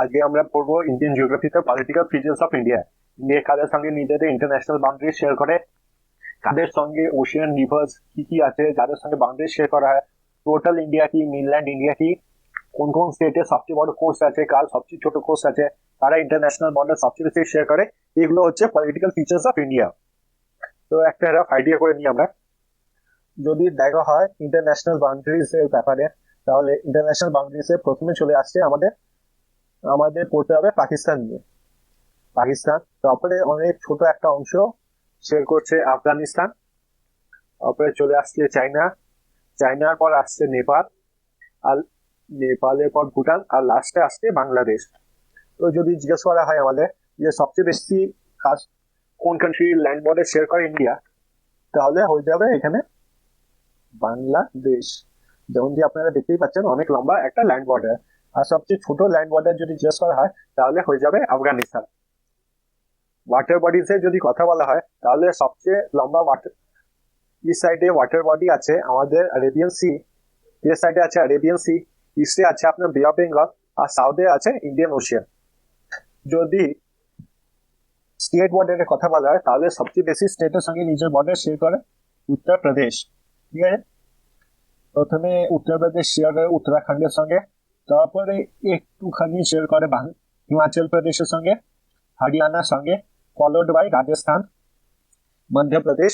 আজকে আমরা পড়ব Indian জিওগ্রাফিতে political features of India India কাদের সঙ্গে নিজেদের ইন্টারন্যাশনাল বাউন্ডারি শেয়ার করে? কাদের সঙ্গে ওশিয়ান রিভার্স কি কি আছে? যাদের সঙ্গে বাউন্ডারি শেয়ার করা হয়? টোটাল ইন্ডিয়া কি? মেনল্যান্ড ইন্ডিয়া কি? কোন কোন স্টেটে সবচেয়ে বড় কোর্স আছে? কার সবচেয়ে ছোট কোর্স আছে? তারা ইন্টারন্যাশনাল বর্ডার সবচেয়ে বেশি শেয়ার করে। এগুলো হচ্ছে পলিটিক্যাল ফিচার্স অফ ইন্ডিয়া তো একটা রাফ আইডিয়া করে নিই আমরা। যদি দেখা হয় ইন্টারন্যাশনাল বাউন্ডারিজ এর ব্যাপারে, তাহলে ইন্টারন্যাশনাল বাউন্ডারিজ এ প্রথমে চলে আসছে আমাদের আমাদের পড়তে হবে পাকিস্তান নিয়ে। পাকিস্তান, তারপরে অনেক ছোট একটা অংশ শেয়ার করছে আফগানিস্তান। তারপরে চলে আসছে চাইনা চাইনার পর আসছে নেপাল। আর নেপালের পর ভুটান। আর লাস্টে আসছে বাংলাদেশ। তো যদি জিজ্ঞেস করা হয় আমাদের যে সবচেয়ে বেশি কাজ কোন কান্ট্রি ল্যান্ড বর্ডার শেয়ার করে ইন্ডিয়া তাহলে হয়ে যাবে এখানে বাংলাদেশ। যেমন যে আপনারা দেখতেই পাচ্ছেন, অনেক লম্বা একটা ল্যান্ড বর্ডার আর সবচেয়ে ছোট ল্যান্ড বর্ডার যদি জিজ্ঞেস করা হয়, তাহলে হয়ে যাবে আফগানিস্তান। ওয়াটার বডিজে যদি কথা বলা হয়, তাহলে সবচেয়ে লম্বা ওয়াটার ইস্ট সাইডে ওয়াটার বডি আছে আমাদের আরেবিয়ান সি ওয়েস্ট সাইডে আছে আরেবিয়ান সি ইস্টে আছে আপনার বে অফ বেঙ্গল আর সাউথে আছে ইন্ডিয়ান ওশিয়ান যদি স্টেট বর্ডারের কথা বলা হয়, তাহলে সবচেয়ে বেশি স্টেটের সঙ্গে নিজের বর্ডার শেয়ার করে উত্তরপ্রদেশ। ঠিক আছে প্রথমে উত্তরপ্রদেশ শেয়ার করে উত্তরাখণ্ডের সঙ্গে। তারপরে একটুখানি শেয়ার করে হিমাচল প্রদেশের সঙ্গে, হরিয়ানার সঙ্গে ফলোড বাই রাজস্থান, মধ্যপ্রদেশ,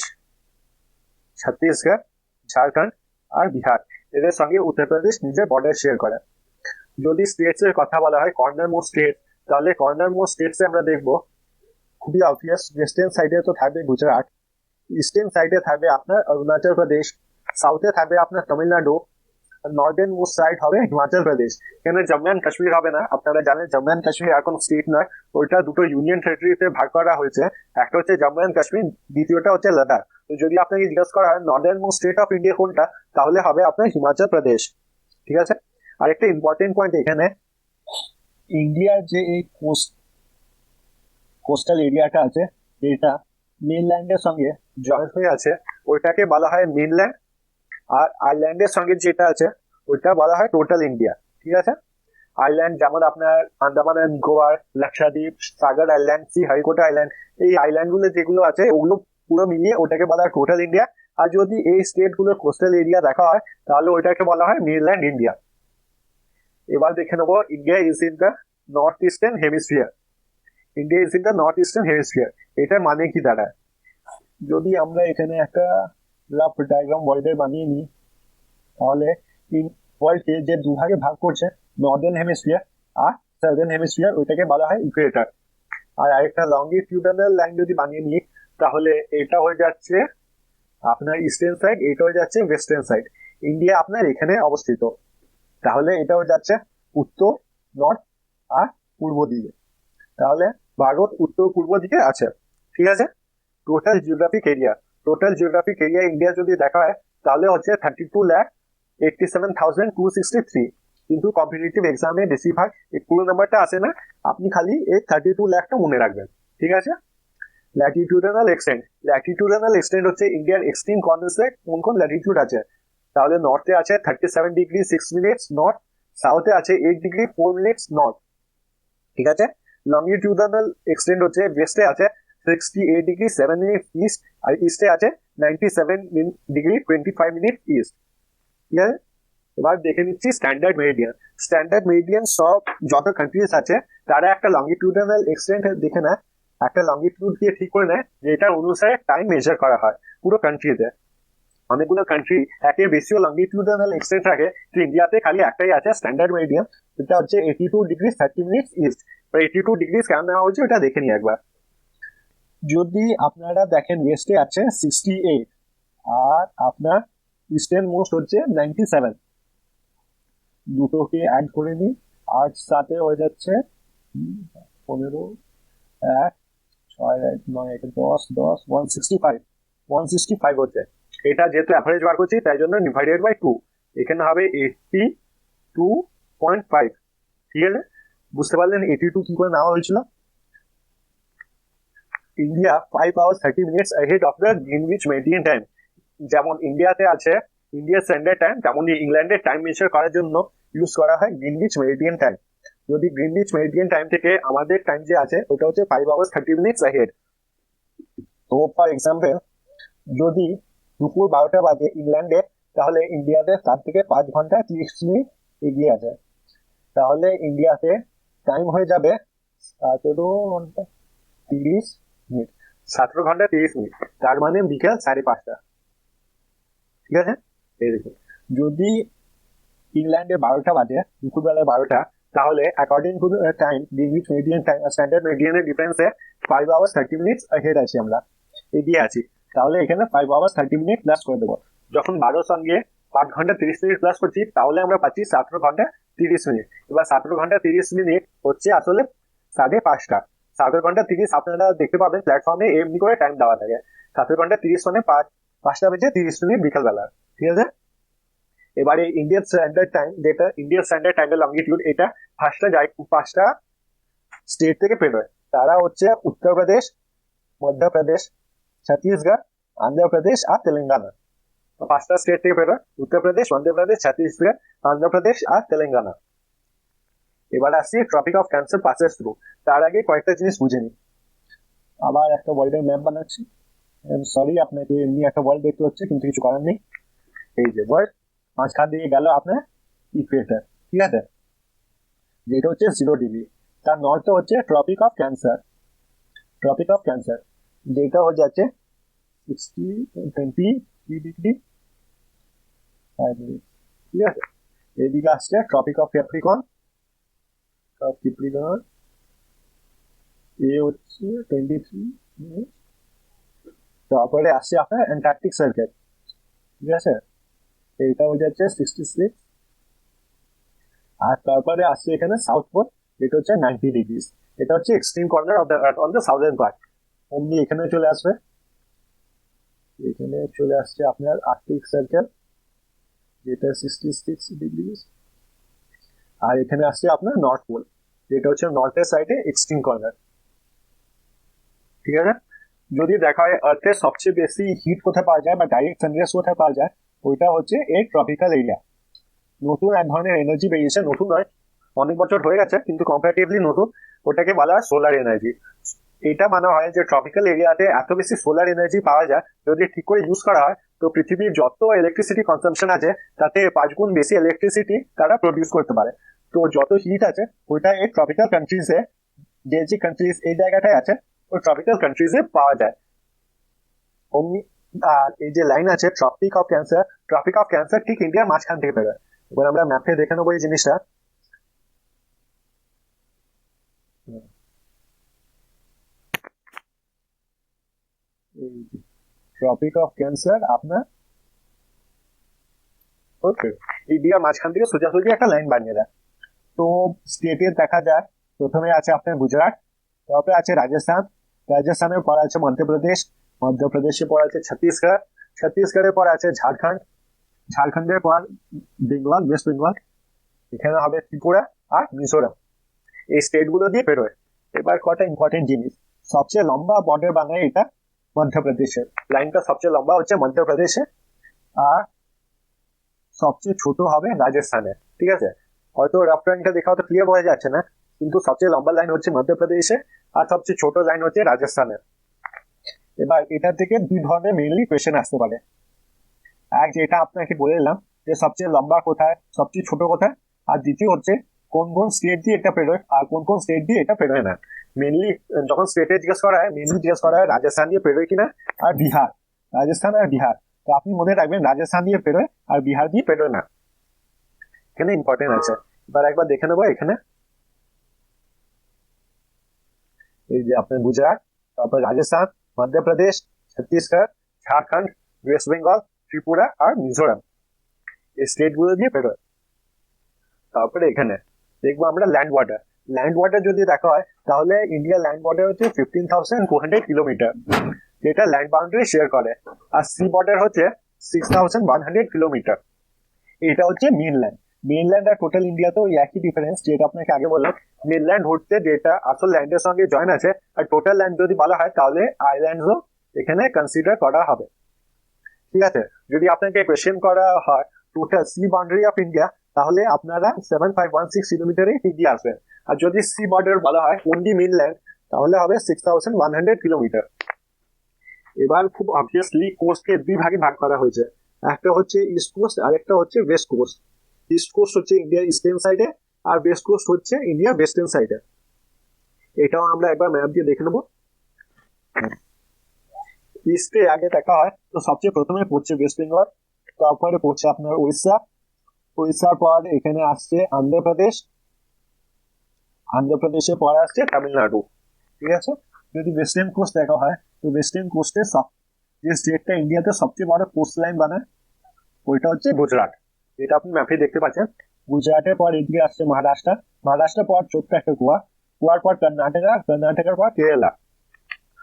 ছত্তিশগড়, ঝাড়খণ্ড আর বিহার। এদের সঙ্গে উত্তরপ্রদেশ নিজের বর্ডার শেয়ার করে। যদি স্টেটস এর কথা বলা হয় কর্নার মোস্ট স্টেট তাহলে কর্নার মোস্ট স্টেটস আমরা দেখব, খুবই অবভিয়াস ওয়েস্টার্ন সাইডে তো থাকবে গুজরাট ইস্টার্ন সাইডে থাকবে আপনার অরুণাচল প্রদেশ সাউথে থাকবে আপনার তামিলনাড়ু নর্দার্ন মোস্ট সাইড হবে হিমাচল প্রদেশ। এখানে জম্মু অ্যান্ড কাশ্মীর হবে না। আপনারা জানেন জম্মু অ্যান্ড কাশ্মীর এখন স্টেট নয়। ওইটা দুটো ইউনিয়ন টেরিটরিতে ভাগ করা হয়েছে। একটা হচ্ছে জম্মু অ্যান্ড কাশ্মীর, দ্বিতীয়টা হচ্ছে লাদাখ। তো যদি আপনাকে জিজ্ঞেস করা হয় northern most state of India কোনটা? তাহলে হবে আপনার হিমাচল প্রদেশ। ঠিক আছে? আর একটা ইম্পর্টেন্ট পয়েন্ট এখানে। ইন্ডিয়ার যে এই কোস্ট কোস্টাল এরিয়াটা আছে এটা মেনল্যান্ডের সঙ্গে জয়েন্ট হয়ে আছে, ওইটাকে বলা হয় মেনল্যান্ড আর আইল্যান্ডের সঙ্গে যেটা আছে, ওইটা বলা হয় টোটাল ইন্ডিয়া ঠিক আছে? আইল্যান্ড যেমন আপনার আন্দামান অ্যান্ড নিকোবর লাক্ষাদ্বীপ, সাগর আইল্যান্ড সি হাইকোটা আইল্যান্ড এই আইল্যান্ডগুলো যেগুলো আছে, ওগুলো পুরো মিলিয়ে ওটাকে বলা হয় টোটাল ইন্ডিয়া আর যদি এই স্টেটগুলোর কোস্টাল এরিয়া দেখা হয়, তাহলে ওইটাকে বলা হয় মেনল্যান্ড ইন্ডিয়া এবার দেখে নেব India is in the north eastern hemisphere India is in the north eastern hemisphere এটার মানে কি দাঁড়ায়? যদি আমরা এখানে একটা রাফ ডায়াগ্রাম ওয়ার্ল্ডের বানিয়ে নিই। তাহলে তিন ওয়ার্ল্ডকে যে দুভাগে ভাগ করছে নর্দার্ন হেমিস্ফিয়ার আর সাউদার্ন হেমিস্ফিয়ার ওইটাকে বলা হয় ইকুয়েটার আর আরেকটা লঙ্গিটিউডানাল লাইন যদি বানিয়ে নিই, তাহলে এটা হয়ে যাচ্ছে আপনার ইস্টার্ন সাইড এটা হয়ে যাচ্ছে ওয়েস্টার্ন সাইড ইন্ডিয়া আপনার এখানে অবস্থিত। তাহলে এটা হয়ে যাচ্ছে উত্তর নর্থ আর পূর্ব দিকে। তাহলে ভারত উত্তর পূর্ব দিকে আছে। ঠিক আছে? Total geographic area total geographic area India যদি দেখা হয়, তাহলে হচ্ছে thirty two lakh eighty seven thousand two sixty three কিন্তু কম্পিটিটিভ এক্সামে বেশিরভাগ এই পুরো নাম্বারটা আসে না। আপনি খালি এই থার্টি টু ল্যাকটা মনে রাখবেন। ঠিক আছে? ল্যাটিটিউডানাল এক্সটেন্ট ল্যাটিটিউডানাল এক্সটেন্ট হচ্ছে ইন্ডিয়ার এক্সট্রিম কর্নার্সে কোন কোন ল্যাটিটিউড আছে? তাহলে নর্থে আছে thirty seven degree six minutes north সাউথে আছে eight degree four minutes north ঠিক আছে? লংগিটিউডানাল এক্সটেন্ট হচ্ছে ওয়েস্টে আছে sixty eight degree seven minute east আর ইস্টে আছে ninety seven degree twenty five minute east ঠিক আছে এবার দেখে নিচ্ছি স্ট্যান্ডার্ড মেরিডিয়ান স্ট্যান্ডার্ড মেরিডিয়ান সব যত কান্ট্রিজ আছে তারা একটা লংগিটিউডানাল এক্সটেন্ট দেখে নেয় একটা লংগিটিউড দিয়ে ঠিক করে নেয় যে এটার অনুসারে টাইম মেজার করা হয় পুরো কান্ট্রিতে অনেকগুলো কান্ট্রি একের বেশিও লংগিটিউডানাল এক্সটেন্ট রাখে তো ইন্ডিয়াতে খালি একটাই আছে স্ট্যান্ডার্ড মেরিডিয়ান এটা হচ্ছে eighty two degree thirty minutes east eighty two degree কেন নেওয়া হচ্ছে ওটা দেখে নিই একবার যদি আপনারা দেখেন ওয়েস্টে আছে সিক্সটি এইট আর আপনার ইস্টার্ন মোস্ট হচ্ছে নাইনটি সেভেন দুটোকে অ্যাড করে নিই আট সাথে হয়ে যাচ্ছে পনেরো, এক, ছয় নয় দশ দশ one sixty five one sixty five হচ্ছে। এটা যেহেতু অ্যাভারেজ বার করছি, তাই জন্য ডিভাইডেড বাই টু এখানে হবে এইটটি টু পয়েন্ট ফাইভ ঠিক আছে? বুঝতে পারলেন? এইটি টু কি করে নেওয়া হয়েছিল? India five hours thirty minutes ahead of the Greenwich meridian time যেমন ইন্ডিয়াতে আছে ইন্ডিয়া স্ট্যান্ডার্ড টাইম তেমনই ইংল্যান্ডের টাইম মেজার করার জন্য ইউজ করা হয় গ্রিনউইচ মেরিডিয়ান টাইম যদি গ্রিনউইচ মেরিডিয়ান টাইম থেকে আমাদের টাইম যে আছে, ওটা হচ্ছে five hours thirty minutes ahead তো ফর এক্সাম্পল যদি দুপুর বারোটা বাজে ইংল্যান্ডে তাহলে ইন্ডিয়াতে তার থেকে পাঁচ ঘণ্টা তিরিশ মিনিট এগিয়ে আছে। তাহলে ইন্ডিয়াতে টাইম হয়ে যাবে সতেরো ঘণ্টা তিরিশ মিনিট। সতেরো ঘণ্টা তিরিশ মিনিট। তার মানে বিকেল সাড়ে পাঁচটা। ঠিক আছে? এই যদি ইংল্যান্ডে বারোটা বাজে, দুপুরবেলায় বারোটা, তাহলে according to time Greenwich meridian time standard মেরিডিয়ানের ডিফারেন্সে five hours thirty minutes ahead আছি আমরা। এগিয়ে আছি। তাহলে এখানে five hours thirty minute plus করে দেবো। যখন বারোর সঙ্গে পাঁচ ঘণ্টা তিরিশ মিনিট প্লাস করছি, তাহলে আমরা পাচ্ছি সতেরো ঘণ্টা তিরিশ মিনিট এবার সতেরো ঘণ্টা তিরিশ মিনিট হচ্ছে আসলে সাড়ে পাঁচটা। সতেরো ঘণ্টা তিরিশ আপনারা দেখতে পাবেন প্ল্যাটফর্মে এমনি করে টাইম দেওয়া থাকে। সতেরো ঘণ্টা তিরিশ মানে পাঁচ, পাঁচটা বেজে তিরিশ মিনিট বিকালবেলা, ঠিক আছে? এবারে ইন্ডিয়ান স্ট্যান্ডার্ড টাইম যেটা ইন্ডিয়ান স্ট্যান্ডার্ড টাইমের লঙ্গিটিউড এটা পাঁচটা যাই পাঁচটা স্টেট থেকে বেরোয় তারা হচ্ছে উত্তরপ্রদেশ মধ্যপ্রদেশ ছত্তিশগড় অন্ধ্রপ্রদেশ আর তেলেঙ্গানা। পাঁচটা স্টেট থেকে বেরোয় উত্তরপ্রদেশ মধ্যপ্রদেশ ছত্তিশগড় অন্ধ্রপ্রদেশ আর তেলেঙ্গানা। এবার আসছি Tropic of Cancer passes through তার আগে কয়েকটা জিনিস বুঝে নি আবার একটা ওয়ার্ল্ডের ম্যাপ বানাচ্ছি। সরি আপনাকে এমনি একটা ওয়ার্ল্ড দেখতে হচ্ছে, কিন্তু কিছু করার নেই। এই যে ওয়ার্ল্ড মাঝখান দিয়ে গেল আপনার ইকুয়েটার ঠিক আছে? যেটা হচ্ছে জিরো ডিগ্রি তার নর্থে হচ্ছে Tropic of Cancer Tropic of Cancer যেটা হয়ে যাচ্ছে সিক্সটি টোয়েন্টি ডিগ্রি ঠিক আছে? এদিকে আসছে ট্রপিক অফ ক্যাপ্রিকন ক্যাপ্রিকন এ হচ্ছে টোয়েন্টি থ্রি তারপরে আসছে আপনার অ্যান্টার্কটিক সার্কেল ঠিক আছে? এইটা হয়ে যাচ্ছে সিক্সটি সিক্স আর তারপরে আসছে এখানে সাউথ পোল এটা হচ্ছে নাইনটি ডিগ্রিজ এটা হচ্ছে extreme corner of the earth on the southern part অমনি এখানে চলে আসবে। এখানে চলে আসছে আপনার আর্কটিক সার্কেল যেটা সিক্সটি সিক্স ডিগ্রিজ আর এখানে আসছে আপনার নর্থ পোল যেটা হচ্ছে নর্থের সাইডে এক্সট্রিম কর্নার ঠিক আছে? যদি দেখা হয় আর্থের সবচেয়ে বেশি হিট কোথায় পাওয়া যায় বা ডাইরেক্ট সানরাইজ কোথায় পাওয়া যায়, ওইটা হচ্ছে এই ট্রপিক্যাল এরিয়া নতুন এক ধরনের এনার্জি বেরিয়েছে, নতুন নয়, অনেক বছর হয়ে গেছে, কিন্তু কম্পারেটিভলি নতুন। ওটাকে বলা হয় সোলার এনার্জি এটা মনে হয় যে ট্রপিক্যাল এরিয়াতে এত বেশি সোলার এনার্জি পাওয়া যায়, যদি ঠিক করে ইউজ করা হয় তো পৃথিবীর যত ইলেকট্রিসিটি কনসামশন আছে, তাতে পাঁচ গুণ বেশি ইলেকট্রিসিটি তারা প্রডিউস করতে পারে। তো যত হিট আছে, ওইটা এই ট্রপিক্যাল কান্ট্রিজে যে যে কান্ট্রিজ এই জায়গাটায় আছে, ওই ট্রপিক্যাল কান্ট্রিজে পাওয়া যায়। অমনি, আর এই যে লাইন আছে Tropic of Cancer Tropic of Cancer ঠিক ইন্ডিয়ার মাঝখান থেকে বেরোয়। এবার আমরা ম্যাপে দেখে নেব এই জিনিসটা। ট্রপিক অফ ক্যান্সার আপনার? ওকে ইন্ডিয়ার মাঝখান থেকে সোজাসুজি একটা লাইন বানিয়ে দেয়। তো স্টেটে দেখা যায় প্রথমে আছে আপনার গুজরাট, তারপরে আছে রাজস্থান। রাজস্থানের পর আছে মধ্যপ্রদেশ মধ্যপ্রদেশে পর আছে ছত্তিশগড় ছত্তিশগড়ের পর আছে ঝাড়খণ্ড। ঝাড়খণ্ডের পর বেঙ্গল ওয়েস্ট বেঙ্গল এখানে হবে ত্রিপুরা আর মিজোরাম। এই স্টেটগুলো দিয়ে বেরোয়। এবার কটা ইম্পর্টেন্ট জিনিস। সবচেয়ে লম্বা বর্ডার বানায় এটা মধ্যপ্রদেশের। লাইনটা সবচেয়ে লম্বা হচ্ছে মধ্যপ্রদেশে আর সবচেয়ে ছোট হবে রাজস্থানে, ঠিক আছে? হয়তো রাফ লাইনটা দেখা হয়তো ক্লিয়ার বোঝা যাচ্ছে না, কিন্তু সবচেয়ে লম্বা লাইন হচ্ছে মধ্যপ্রদেশে আর সবচেয়ে ছোট লাইন হচ্ছে রাজস্থানের এবার এটা থেকে দুই ধরনের মেইনলি কোয়েশ্চেন আসতে পারে। এক যেটা আপনাকে বলে দিলাম যে সবচেয়ে লম্বা কোথায়, সবচেয়ে ছোট কোথায়, আর দ্বিতীয় হচ্ছে কোন কোন স্টেট দিয়ে এটা পেরোয় আর কোন কোন স্টেট দিয়ে এটা পেরোয় না। মেনলি যখন স্টেটে জিজ্ঞেস করা হয় মেনলি জিজ্ঞেস করা হয় রাজস্থান দিয়ে পেরোয় কিনা আর বিহার। রাজস্থান আর বিহার। তো আপনি মনে রাখবেন রাজস্থান দিয়ে পেরোয় আর বিহার দিয়ে পেরোয় না। এখানে ইম্পর্টেন্ট আছে। এবার একবার দেখে নেব এখানে। এই যে আপনার গুজরাট, তারপর রাজস্থান মধ্যপ্রদেশ ছত্তিশগড়, ঝাড়খণ্ড, ওয়েস্ট বেঙ্গল, ত্রিপুরা আর মিজোরাম। এই স্টেটগুলো দিয়ে বেরোয়। তারপরে এখানে। দেখব আমরা ল্যান্ড ওয়াটার ল্যান্ড ওয়াটার যদি দেখা হয়, তাহলে ইন্ডিয়া ল্যান্ড ওয়াটার হচ্ছে fifteen thousand two hundred kilometre যেটা ল্যান্ড বাউন্ডারি শেয়ার করে। আর সি বর্ডার হচ্ছে six thousand one hundred kilometre এটা হচ্ছে মেনল্যান্ড মেনল্যান্ড আর টোটাল ইন্ডিয়াতেও একই ডিফারেন্স যেটা আপনাকে আগে বললাম। মেনল্যান্ড হচ্ছে যেটা আসল ল্যান্ডের সঙ্গে জয়েন আছে, আর টোটাল ল্যান্ড যদি বলা হয়, তাহলে আইল্যান্ডসও এখানে কনসিডার করা হবে। ঠিক আছে? যদি আপনাকে কোয়েশ্চেন করা হয় total sea boundary of India তাহলে আপনারা সেভেন ফাইভ ওয়ান সিক্স কিলোমিটারে এগিয়ে আসবেন। আর যদি সি বর্ডার বলা হয় অনলি মেনল্যান্ড তাহলে হবে six thousand one hundred kilometre এবার খুব অবভিয়াসলি কোস্টকে দুই ভাগে ভাগ করা হয়েছে। একটা হচ্ছে ইস্ট কোস্ট আর একটা হচ্ছে ওয়েস্ট কোস্ট ইস্ট কোস্ট হচ্ছে ইন্ডিয়ার ইস্টার্ন সাইডে আর ওয়েস্ট কোস্ট হচ্ছে ইন্ডিয়ার ওয়েস্টার্ন সাইডে এটাও আমরা একবার ম্যাপ দিয়ে দেখে নেব। ইস্টে আগে দেখা হয়, তো সবচেয়ে প্রথমে পড়ছে ওয়েস্ট বেঙ্গল তারপরে পড়ছে আপনার উড়িষ্যা উড়িষ্যার পর এখানে আসছে অন্ধ্রপ্রদেশ। অন্ধ্রপ্রদেশে পরে আসছে তামিলনাড়ু। ঠিক আছে? যদি ওয়েস্টার্ন কোস্ট দেখা হয়, তো ওয়েস্টার্ন কোস্টে সব যে স্টেটটা ইন্ডিয়াতে সবচেয়ে বড় কোস্ট লাইন বানায় ওইটা হচ্ছে গুজরাট। যেটা আপনি ম্যাপে দেখতে পাচ্ছেন। গুজরাটের পর এদিকে আসছে মহারাষ্ট্র। মহারাষ্ট্রের পর ছোট্ট একটা গোয়া। গোয়ার পর কর্ণাটকা, কর্ণাটকার পর কেরালা।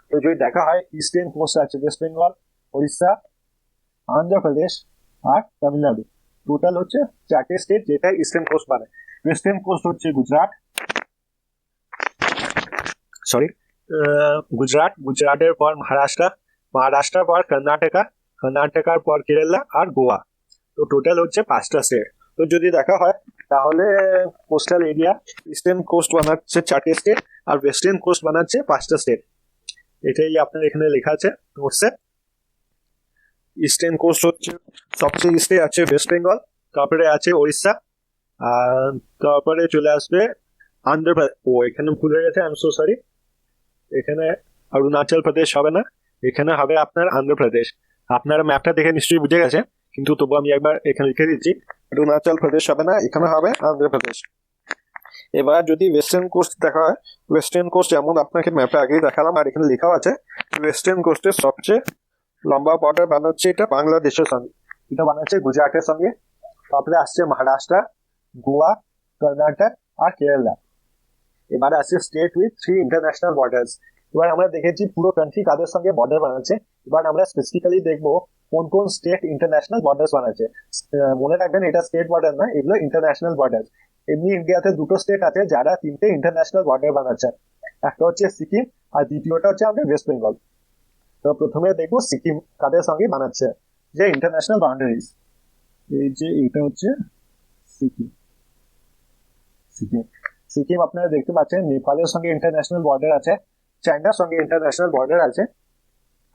তো যদি দেখা হয় ইস্টার্ন কোস্ট আছে ওয়েস্ট বেঙ্গল উড়িষ্যা অন্ধ্রপ্রদেশ আর তামিলনাড়ু। টোটাল হচ্ছে চারটে স্টেট যেটা ইস্টার্ন কোস্ট বানায় ওয়েস্টার্ন কোস্ট হচ্ছে গুজরাট। সরি গুজরাট। গুজরাটের পর মহারাষ্ট্র। মহারাষ্ট্রের পর কর্ণাটকা। কর্ণাটকার পর কেরালা আর গোয়া। তো টোটাল হচ্ছে পাঁচটা স্টেট তো যদি দেখা হয়, তাহলে কোস্টাল এরিয়া ইস্টার্ন কোস্ট বানাচ্ছে চারটে স্টেট আর ওয়েস্টার্ন কোস্ট বানাচ্ছে পাঁচটা স্টেট এটাই আপনার এখানে লেখা আছে নোটসে ইস্টার্ন কোস্ট হচ্ছে সবচেয়ে ইস্টে আছে ওয়েস্ট বেঙ্গল, তারপরে আছে ওড়িশা, আর তারপরে চলে আসবে আন্ধ্রপ্রদেশ ও, এখানে ভুল গেছে আই এম সো সরি এখানে অরুণাচল প্রদেশ হবে না, এখানে হবে আপনার অন্ধ্রপ্রদেশ। আপনারা ম্যাপটা দেখে নিশ্চয়ই বুঝে গেছে কিন্তু তবু আমি একবার এখানে লিখে দিচ্ছি, অরুণাচল প্রদেশ হবে না, এখানে হবে অন্ধ্রপ্রদেশ। এবার যদি ওয়েস্টার্ন কোস্ট দেখা হয় ওয়েস্টার্ন কোস্ট যেমন আপনাকে ম্যাপে আগেই দেখালাম, আর এখানে লেখাও আছে ওয়েস্টার্ন কোস্টের সবচেয়ে লম্বা বর্ডার বানাচ্ছে এটা বাংলাদেশের সঙ্গে। এটা বানাচ্ছে গুজরাটের সঙ্গে। তারপরে আসছে মহারাষ্ট্র, গোয়া, কর্ণাটক আর কেরালা। এবারে আসছে state with three international borders এবার আমরা দেখেছি পুরো কান্ট্রি কাদের সঙ্গে বর্ডার বানাচ্ছে। এবার আমরা স্পেসিফিক্যালি দেখব কোন কোন স্টেট ইন্টারন্যাশনাল বর্ডার্স বানাচ্ছে। মনে রাখবেন এটা স্টেট বর্ডার না এগুলো ইন্টারন্যাশনাল বর্ডার এমনি ইন্ডিয়াতে দুটো স্টেট আছে যারা তিনটে ইন্টারন্যাশনাল বর্ডার বানাচ্ছে। একটা হচ্ছে সিকিম আর দ্বিতীয়টা হচ্ছে আমাদের ওয়েস্ট বেঙ্গল তো প্রথমে দেখব সিকিম কাদের সঙ্গে বানাচ্ছে, যে ইন্টারন্যাশনাল বাউন্ডারিজ এই যে এটা হচ্ছে সিকিম। সিকিম। সিকিম আপনারা দেখতে পাচ্ছেন, নেপালের সঙ্গে ইন্টারন্যাশনাল বর্ডার আছে চায়নার সঙ্গে ইন্টারন্যাশনাল বর্ডার আছে,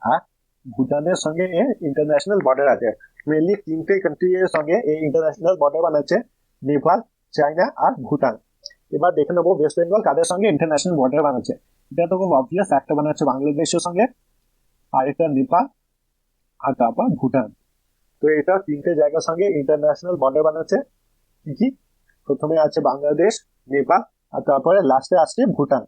আর ভুটানের সঙ্গে ইন্টারন্যাশনাল বর্ডার আছে। মেনলি তিনটে কান্ট্রি এর সঙ্গে এই ইন্টারন্যাশনাল বর্ডার বানাচ্ছে, নেপাল চায়না আর ভুটান। এবার দেখে নেব ওয়েস্ট বেঙ্গল কাদের সঙ্গে ইন্টারন্যাশনাল বর্ডার বানাচ্ছে। এটা তো খুব অবভিয়াস একটা বানাচ্ছে বাংলাদেশের সঙ্গে। আর এটা নেপাল আর তারপর ভুটান। তো এটা তিনটে জায়গার সঙ্গে ইন্টারন্যাশনাল বর্ডার বানাচ্ছে। কি কি? প্রথমে আছে বাংলাদেশ নেপাল আর তারপরে লাস্টে আসছে ভুটান।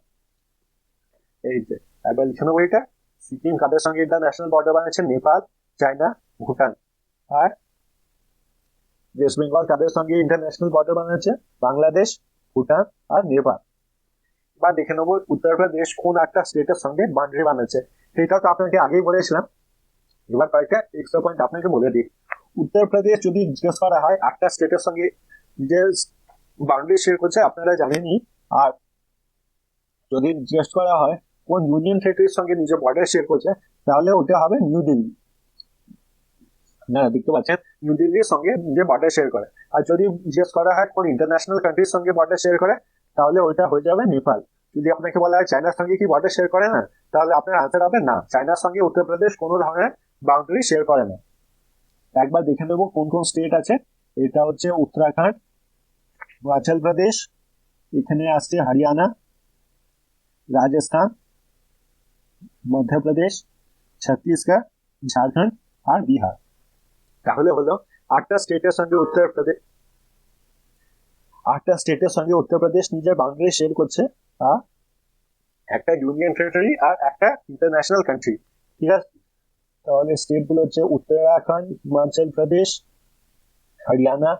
এই যে একবার লিখে নেব এটা। সিকিম কাদের সঙ্গে ইন্টারন্যাশনাল বর্ডার বানাচ্ছে নেপাল চায়না, ভুটান। আর ওয়েস্ট বেঙ্গল কাদের সঙ্গে ইন্টারন্যাশনাল বর্ডার বানাচ্ছে বাংলাদেশ, ভুটান আর নেপাল বা দেখে নেব উত্তরপ্রদেশ কোন একটা স্টেটের সঙ্গে বাউন্ডারি বানাচ্ছে সেটা তো আপনাকে আগেই বলেছিলাম। এবার কয়েকটা এক্সট্রা পয়েন্ট আপনাকে বলে দিই। উত্তরপ্রদেশ যদি জিজ্ঞেস করা হয় একটা স্টেটের সঙ্গে যে বাউন্ডারি শেয়ার করছে, আপনারা জানেনই। আর যদি জিজ্ঞেস করা হয়, কোন ইউনিয়ন টেরিটরির সঙ্গে নিজের বর্ডার শেয়ার করছে, তাহলে ওটা হবে নিউ দিল্লি না দেখতে পাচ্ছেন নিউ দিল্লির সঙ্গে নিজের বর্ডার শেয়ার করে। আর যদি জিজ্ঞেস করা হয়, কোন ইন্টারন্যাশনাল কান্ট্রির সঙ্গে বর্ডার শেয়ার করে, তাহলে ওইটা হয়ে যাবে নেপাল যদি আপনাকে বলা হয় চায়নার সঙ্গে কি বর্ডার শেয়ার করে না, তাহলে আপনার আনসার হবে না। চায়নার সঙ্গে উত্তরপ্রদেশ কোনো ধরনের বাউন্ডারি শেয়ার করে না। একবার দেখে নেব কোন কোন স্টেট আছে। এটা হচ্ছে উত্তরাখণ্ড, হিমাচল প্রদেশ, এখানে আসছে হরিয়ানা, রাজস্থান, মধ্যপ্রদেশ, ছত্তিশগড়, ঝাড়খণ্ড আর বিহার। তাহলে হলো আটটা স্টেটের সঙ্গে উত্তরপ্রদেশ আটটা স্টেটের সঙ্গে উত্তরপ্রদেশ নিজের বাউন্ডারি শেয়ার করছে একটা ইউনিয়ন টেরিটরি আর একটা ইন্টারন্যাশনাল কান্ট্রি ঠিক আছে? তাহলে স্টেটগুলো হচ্ছে উত্তরাখণ্ড, হিমাচল প্রদেশ, হরিয়ানা,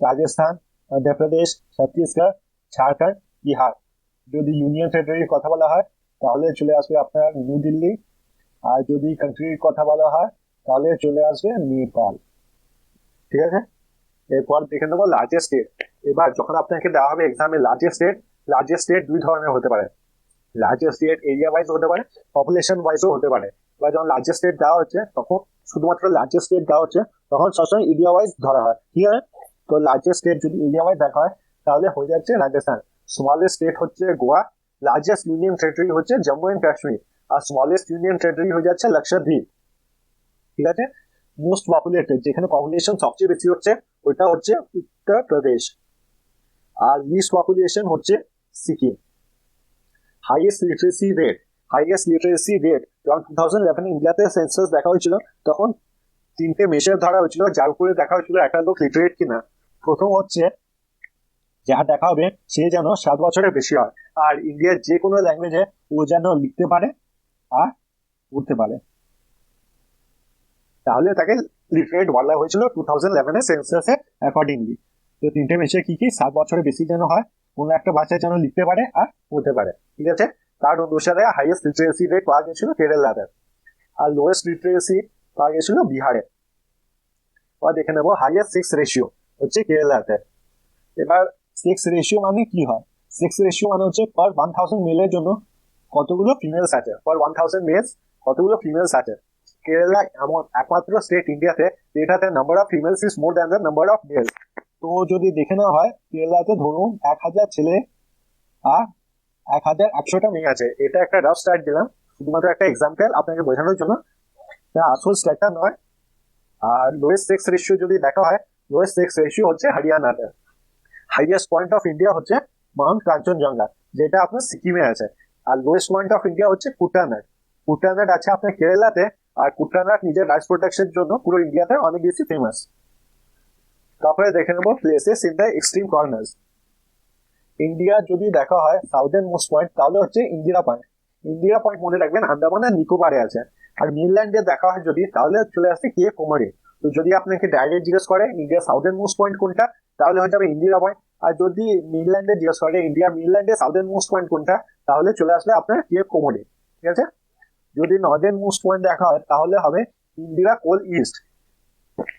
রাজস্থান মধ্যপ্রদেশ ছত্তিশগড়, ঝাড়খণ্ড, বিহার। যদি ইউনিয়ন টেরিটরির কথা বলা হয়, তাহলে চলে আসবে আপনার নিউ দিল্লি আর যদি কান্ট্রির কথা বলা হয়, তাহলে চলে আসবে নেপাল ঠিক আছে? এরপর দেখে নেব লার্জেস্ট স্টেট এবার যখন আপনাকে দেওয়া হবে এক্সামে লার্জেস্ট স্টেট লার্জেস্ট স্টেট দুই ধরনের হতে পারে। লার্জেস্ট স্টেট এরিয়া ওয়াইজ হতে পারে পপুলেশন ওয়াইজও হতে পারে। এবার যখন লার্জেস্ট স্টেট দেওয়া হচ্ছে, তখন শুধুমাত্র লার্জেস্ট স্টেট দেওয়া হচ্ছে, তখন সবসময় এরিয়া ওয়াইজ ধরা হয়। ঠিক আছে তো লার্জেস্ট স্টেট যদি এরিয়া ওয়াইজ দেখা হয়, তাহলে হয়ে যাচ্ছে রাজস্থান। স্মলেস্ট স্টেট হচ্ছে গোয়া লার্জেস্ট ইউনিয়ন টেরিটরি হচ্ছে জম্মু অ্যান্ড কাশ্মীর। আর স্মলেস্ট ইউনিয়ন টেরিটরি হয়ে যাচ্ছে লক্ষদ্বীপ। ঠিক আছে? মোস্ট পপুলেটেড যেখানে পপুলেশন সবচেয়ে বেশি হচ্ছে, ওইটা হচ্ছে উত্তরপ্রদেশ। আর লিস্ট পপুলেশন হচ্ছে Sikkim. Highest literacy rate highest literacy rate যখন টু থাউজেন্ড ইলেভেন ইন্ডিয়াতে সেন্সাস দেখা হয়েছিল, তখন তিনটে মেশার ধরা হয়েছিল, যার উপরে দেখা হয়েছিল একটা লোক লিটারেট কিনা। প্রথম হচ্ছে যার দেখা হবে, সে যেন সাত বছরের বেশি হয়। আর ইন্ডিয়ার যে কোনো ল্যাঙ্গুয়েজে ও যেন লিখতে পারে আর পড়তে পারে। তাহলে তাকে লিটারেট বলা হয়েছিল টু থাউজেন্ড ইলেভেনের সেন্সাসে অ্যাকর্ডিংলি তো তিনটে মেশে কি কি? সাত বছরের বেশি যেন হয় কোনো একটা বাচ্চা যেন লিখতে পারে আর পড়তে পারে। ঠিক আছে? তার অনুসারে হাইয়েস্ট লিটারেসি রেট পাওয়া গেছিল কেরালাতে আর লোয়েস্ট লিটারেসি পাওয়া গেছিল বিহারে। এবার দেখে নেব হাইয়েস্ট সিক্স রেশিও হচ্ছে কেরালাতে। এবার সিক্স রেশিও মানে কি হয়? সিক্স রেশিও মানে হচ্ছে পার ওয়ান থাউজেন্ড মেলের জন্য কতগুলো ফিমেলস আছে? পার ওয়ান থাউজেন্ড মেলস কতগুলো ফিমেলস আছে? কেরালা এমন একমাত্র স্টেট ইন্ডিয়াতে যেটাতে number of females is more than the number of males তো যদি দেখে নেওয়া হয়, কেরালাতে ধরুন এক হাজার ছেলে আর এক হাজার একশোটা মেয়ে আছে। এটা একটা রাফ স্টার্ট দিলাম। শুধুমাত্র একটা এক্সাম্পল আপনাকে বোঝানোর জন্য। আসল স্ট্যাটটা নয়। আর লোয়েস্ট সেক্স রেশিও যদি দেখা হয় লোয়েস্ট সেক্স রেশিও হচ্ছে হরিয়ানাতে। হাইয়েস্ট পয়েন্ট অফ ইন্ডিয়া হচ্ছে মাউন্ট কাঞ্চনজঙ্ঘা যেটা আপনার সিকিমে আছে। আর লোয়েস্ট পয়েন্ট অফ ইন্ডিয়া হচ্ছে কুটানাট কুটানাট আছে আপনার কেরালাতে। আর কুটানাট নিজের রাইস প্রোটেকশন জন্য পুরো ইন্ডিয়াতে অনেক বেশি ফেমাস তারপরে দেখে নেব places in the extreme corners India যদি দেখা হয় সাউদার্ন মোস্ট পয়েন্ট তাহলে হচ্ছে ইন্দিরা পয়েন্ট ইন্দিরা পয়েন্ট মনে রাখবেন আন্দামান আর নিকোবারে আছে। আর মেনল্যান্ডে দেখা হয় যদি, তাহলে চলে আসছে কে? কোমারি তো যদি আপনাকে ডাইরেক্ট জিজ্ঞেস করে ইন্ডিয়া সাউদার্ন মোস্ট পয়েন্ট কোনটা? তাহলে হয়ে যাবে ইন্দিরা পয়েন্ট আর যদি মেনল্যান্ডে জিজ্ঞেস করে ইন্ডিয়া মেনল্যান্ডে সাউদার্ন মোস্ট পয়েন্ট কোনটা? তাহলে চলে আসলে আপনার কে? কোমোডি ঠিক আছে? যদি নর্দার্ন মোস্ট পয়েন্ট দেখা হয়, তাহলে হবে ইন্দিরা কোল ইস্ট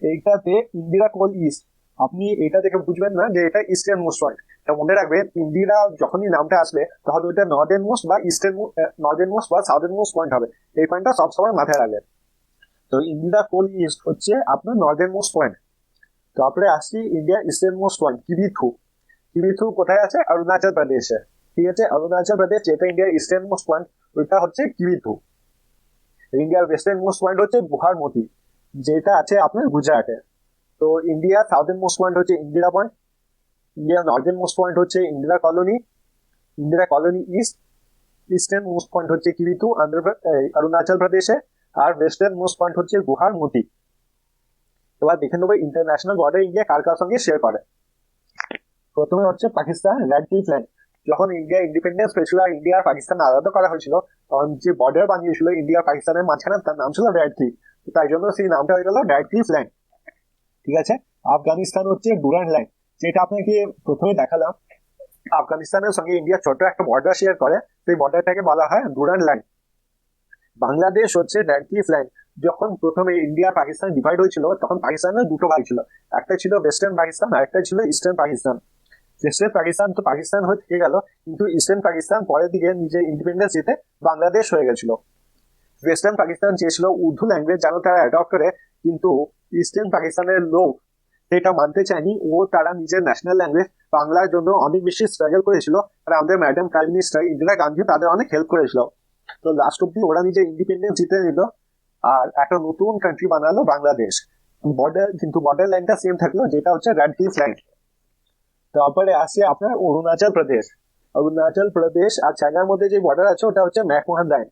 এইটাতে ইন্দিরা কোল ইস্ট আপনি এটা দেখে বুঝবেন না যে এটা ইস্টার্ন মোস্ট পয়েন্ট তা মনে রাখবেন ইন্দিরা যখনই নামটা আসবে, তাহলে ওইটা নর্দার্ন মোস্ট বা ইস্টার্ন নর্দার্ন মোস্ট বা সাউদার্ন মোস্ট পয়েন্ট হবে। এই পয়েন্টটা সবসময় মাথায় রাখবেন। তো ইন্দিরা কোল ইস্ট হচ্ছে আপনার নর্দার্ন মোস্ট পয়েন্ট তো তারপরে আসছি India eastern most point Kibithu. Kibithu কোথায় আছে? অরুণাচল প্রদেশে। ঠিক আছে? অরুণাচল প্রদেশ, যেটা ইন্ডিয়ার ইস্টার্ন মোস্ট পয়েন্ট ওইটা হচ্ছে কিবিথু। ইন্ডিয়ার ওয়েস্টার্ন মোস্ট পয়েন্ট হচ্ছে বুহারমতি যেটা আছে আপনার গুজরাটে। তো ইন্ডিয়া সাউদার্ন মোস্ট পয়েন্ট হচ্ছে ইন্দিরা পয়েন্ট ইন্ডিয়ার নর্দার্ন মোস্ট পয়েন্ট হচ্ছে Indira colony Indira colony east eastern most point হচ্ছে কিবিথু আন্ধ্র অরুণাচল প্রদেশে আর ওয়েস্টার্ন মোস্ট পয়েন্ট হচ্ছে গুহারমতি এবার দেখে নেব ইন্টারন্যাশনাল বর্ডার ইন্ডিয়া কার কার সঙ্গে শেয়ার করে। প্রথমে হচ্ছে পাকিস্তান রেড ক্লিফ লাইন যখন ইন্ডিয়া ইন্ডিপেন্ডেন্স পেয়েছিল আর ইন্ডিয়া আর পাকিস্তান আলাদা করা হয়েছিল, তখন যে বর্ডার বানিয়েছিল ইন্ডিয়া পাকিস্তানের মাঝখানে, তার নাম ছিল রেড ক্লিফ তাই জন্য সেই নামটা হয়ে গেল রেড ক্লিফ লাইন ঠিক আছে? আফগানিস্তান হচ্ছে ডুরান লাইন, যেটা আপনাকে প্রথমে দেখালাম। আফগানিস্তানের সঙ্গে ইন্ডিয়া ছোট একটা বর্ডার শেয়ার করে, সেই বর্ডারটাকে বলা হয় ডুরান লাইন। বাংলাদেশ হচ্ছে ক্লিফ লাইন যখন প্রথমে ইন্ডিয়া পাকিস্তান ডিভাইড হয়েছিল, তখন পাকিস্তানের দুটো ভাগ ছিল। একটা ছিল ওয়েস্টার্ন পাকিস্তান, আর একটা ছিল ইস্টার্ন পাকিস্তান। ওয়েস্টার্ন পাকিস্তান তো পাকিস্তান হয়ে থেকে গেল, কিন্তু ইস্টার্ন পাকিস্তান পরের দিকে নিজের ইন্ডিপেন্ডেন্স দিতে বাংলাদেশ হয়ে গেছিল। ওয়েস্টার্ন পাকিস্তান চেয়েছিল উর্দু ল্যাঙ্গুয়েজ যেন তারা অ্যাডপ্ট করে, কিন্তু ইস্টার্ন পাকিস্তানের লোক সেটা মানতে চায়নি, ও তারা নিজের ন্যাশনাল ল্যাঙ্গুয়েজ বাংলার জন্য অনেক বেশি স্ট্রাগল করেছিল। আর আমাদের madam prime minister Indira Gandhi তাদের অনেক হেল্প করেছিল। তো লাস্ট অব্দি ওরা নিজের ইন্ডিপেন্ডেন্স জিতে নিল। আর একটা নতুন কান্ট্রি বানালো বাংলাদেশ। বর্ডার কিন্তু বর্ডার লাইনটা সেম থাকল, যেটা হচ্ছে রেড ক্লিফ লাইন তারপরে আসে আপনার অরুণাচল প্রদেশ। অরুণাচল প্রদেশ আর চায়নার মধ্যে যে বর্ডার আছে, ওটা হচ্ছে ম্যাকমোহন লাইন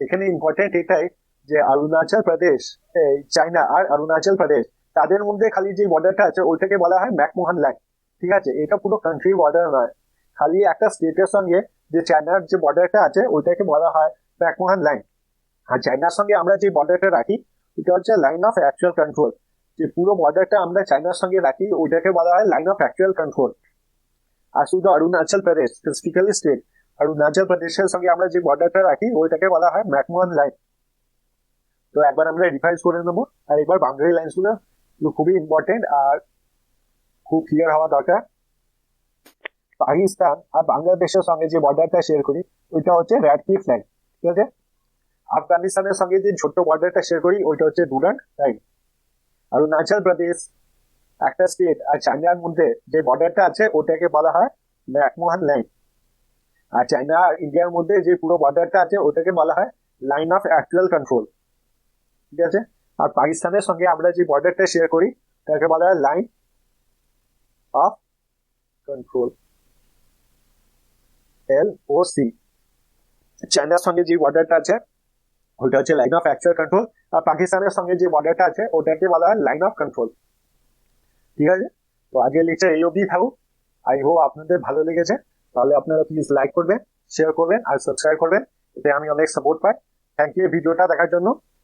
এখানে ইম্পর্টেন্ট এটাই যে অরুণাচল প্রদেশ, এই চায়না আর অরুণাচল প্রদেশ, তাদের মধ্যে খালি যে বর্ডারটা আছে, ওইটাকে বলা হয় ম্যাকমোহন লাইন ঠিক আছে? এটা পুরো কান্ট্রি বর্ডার নয়। খালি একটা স্টেটের সঙ্গে যে চায়নার যে বর্ডারটা আছে, ওইটাকে বলা হয় ম্যাকমোহন লাইন আর চায়নার সঙ্গে আমরা যে বর্ডারটা রাখি, এটা হচ্ছে লাইন অফ অ্যাকচুয়াল কন্ট্রোল যে পুরো বর্ডারটা আমরা চায়নার সঙ্গে রাখি, ওইটাকে বলা হয় লাইন অফ অ্যাকচুয়াল কন্ট্রোল আর শুধু অরুণাচল প্রদেশ স্পেসিফিক্যালি স্টেট অরুণাচল প্রদেশের সঙ্গে আমরা যে বর্ডারটা রাখি, ওইটাকে বলা হয় ম্যাকমোহন লাইন তো একবার আমরা রিভাইজ করে নেব। আর এবার বাউন্ডারি লাইনসগুলো খুবই ইম্পর্টেন্ট আর খুব ক্লিয়ার হওয়া দরকার। পাকিস্তান আর বাংলাদেশের সঙ্গে যে বর্ডারটা শেয়ার করি, ওইটা হচ্ছে র্যাড ক্লিফ লাইন ঠিক আছে? আফগানিস্তানের সঙ্গে যে ছোট্ট বর্ডারটা শেয়ার করি, ওইটা হচ্ছে ডুরান্ট লাইন অরুণাচল প্রদেশ, একটা স্টেট আর চায়নার মধ্যে যে বর্ডারটা আছে, ওটাকে বলা হয় ম্যাকমোহন লাইন আর চায়না আর ইন্ডিয়ার মধ্যে যে পুরো বর্ডারটা আছে, ওটাকে বলা হয় লাইন অফ অ্যাকচুয়াল কন্ট্রোল ঠিক আছে? আর পাকিস্তানের সঙ্গে আমরা যে বর্ডারটা শেয়ার করি, তাকে বলা হয় line of control L O C চায়নার সঙ্গে যে বর্ডারটা আছে, ওটা হচ্ছে লাইন অফ অ্যাকচুয়াল কন্ট্রোল আর পাকিস্তানের সঙ্গে যে বর্ডারটা আছে, ওটাকে বলা হয় লাইন অফ কন্ট্রোল ঠিক আছে? তো আজকের লেকচার এই অবধি থাকুক। আই হোপ আপনাদের ভালো লেগেছে। তাহলে আপনারা প্লিজ লাইক করবেন শেয়ার করবেন, আর সাবস্ক্রাইব করবেন। এতে আমি অনেক সাপোর্ট পাই। থ্যাংক ইউ ভিডিওটা দেখার জন্য।